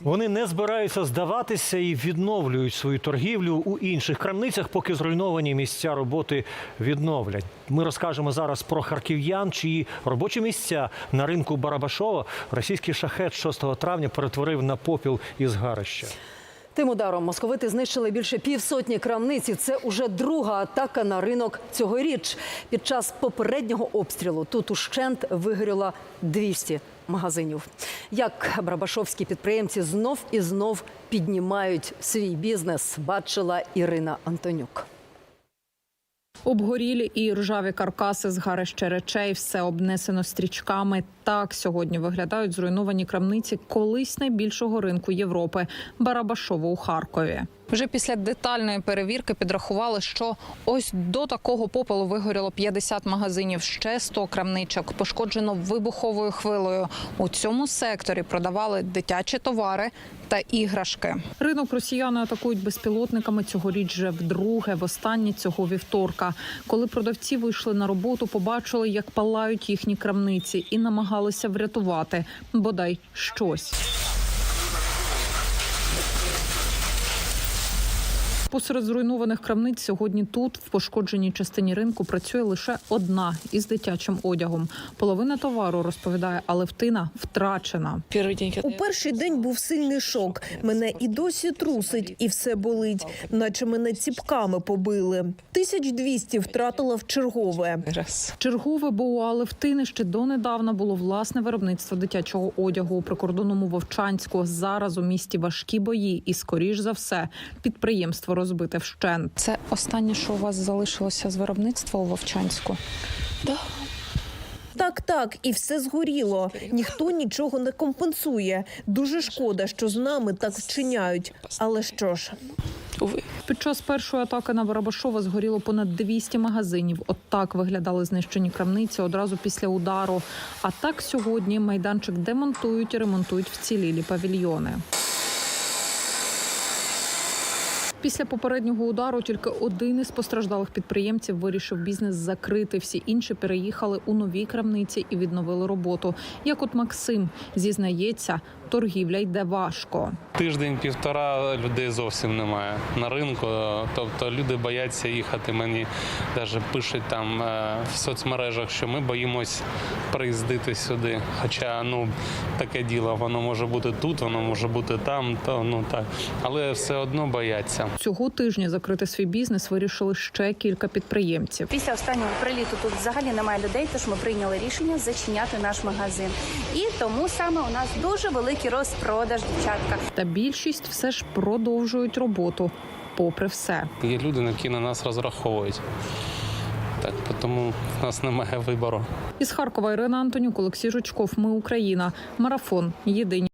Вони не збираються здаватися і відновлюють свою торгівлю у інших крамницях, поки зруйновані місця роботи відновлять. Ми розкажемо зараз про харків'ян, чиї робочі місця на ринку Барабашова російський шахет 6 травня перетворив на попіл із згарища. Тим ударом московити знищили більше півсотні крамниць. і Це уже друга атака на ринок цьогоріч. Під час попереднього обстрілу тут ущент вигоріло 200 магазинів. Як Брабашовські підприємці знов і знов піднімають свій бізнес, бачила Ірина Антонюк. Обгорілі і ржаві каркаси, згарище речей, все обнесено стрічками. Так сьогодні виглядають зруйновані крамниці колись найбільшого ринку Європи Барабашово у Харкові. Вже після детальної перевірки підрахували, що ось до такого попелу вигоріло 50 магазинів, ще 100 крамничок, пошкоджено вибуховою хвилею. У цьому секторі продавали дитячі товари та іграшки. Ринок росіяни атакують безпілотниками цьогоріч вже вдруге, востаннє цього вівторка. Коли продавці вийшли на роботу, побачили, як палають їхні крамниці, і намагалися врятувати бодай щось. Посеред зруйнованих крамниць сьогодні тут, в пошкодженій частині ринку, працює лише одна із дитячим одягом. Половина товару розповідає Алевтина втрачена. У перший день був сильний шок. Мене і досі трусить, і все болить, наче мене ціпками побили. 1200 втратила в чергове. Чергове, бо у Алевтини ще донедавна було власне виробництво дитячого одягу у прикордонному Вовчанську. Зараз у місті важкі бої, і скоріш за все підприємство розбите вщент. Це останнє, що у вас залишилося з виробництва у Вовчанську. Так, так, і все згоріло. Ніхто нічого не компенсує. Дуже шкода, що з нами так вчиняють. Але що ж, Під час першої атаки на Барабашова згоріло понад 200 магазинів. От так виглядали знищені крамниці одразу після удару. А так сьогодні майданчик демонтують і ремонтують вцілілі павільйони. Після попереднього удару тільки один із постраждалих підприємців вирішив бізнес закрити. Всі інші переїхали у нові крамниці і відновили роботу. Як от Максим зізнається, торгівля йде важко. Тиждень-півтора людей зовсім немає на ринку. Тобто люди бояться їхати. Мені навіть пишуть там е, в соцмережах, що ми боїмось приїздити сюди. Хоча ну таке діло, воно може бути тут, воно може бути там, то ну так, але все одно бояться. Цього тижня закрити свій бізнес вирішили ще кілька підприємців. Після останнього приліту тут взагалі немає людей, тож ми прийняли рішення зачиняти наш магазин. І тому саме у нас дуже великий розпродаж, дівчатка. Та більшість все ж продовжують роботу, попри все. Є люди, які на нас розраховують. Так, тому в нас немає вибору. Із Харкова Ірина Антонюк, Олексій Жучков. Ми Україна. Марафон. Єдині.